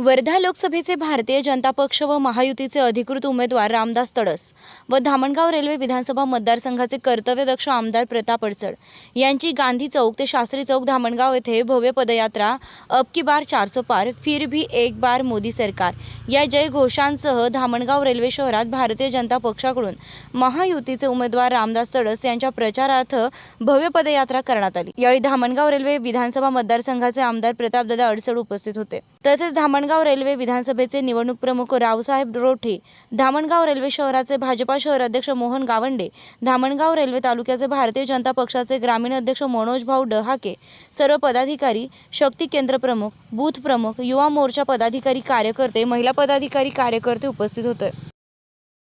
वर्धा लोकसभेचे भारतीय जनता पक्ष व महायुतीचे अधिकृत उमेदवार रामदास तडस व धामणगाव रेल्वे विधानसभा मतदारसंघाचे कर्तव्यदक्ष आमदार प्रताप अडचड यांची गांधी चौक ते शास्त्री चौक धामणगाव येथे भव्य पदयात्रा अब की बार चारसो पार फिर भी एक बार मोदी सरकार या जयघोषांसह धामणगाव रेल्वे शहरात भारतीय जनता पक्षाकडून महायुतीचे उमेदवार रामदास तडस यांच्या प्रचारार्थ भव्य पदयात्रा करण्यात आली. यावेळी धामणगाव रेल्वे विधानसभा मतदारसंघाचे आमदार प्रतापदादा अडचड उपस्थित होते. तसेच धामणगाव रेल्वे विधानसभेचे निवडणूक प्रमुख रावसाहेब रोठे धामणगाव रेल्वे शहराचे भाजपा शहर अध्यक्ष मोहन गावंडे धामणगाव रेल्वे तालुक्याचे भारतीय जनता पक्षाचे ग्रामीण अध्यक्ष मनोज भाऊ डहाके सर्व पदाधिकारी शक्ती केंद्र प्रमुख बूथ प्रमुख युवा मोर्चा पदाधिकारी कार्यकर्ते महिला पदाधिकारी कार्यकर्ते उपस्थित होते.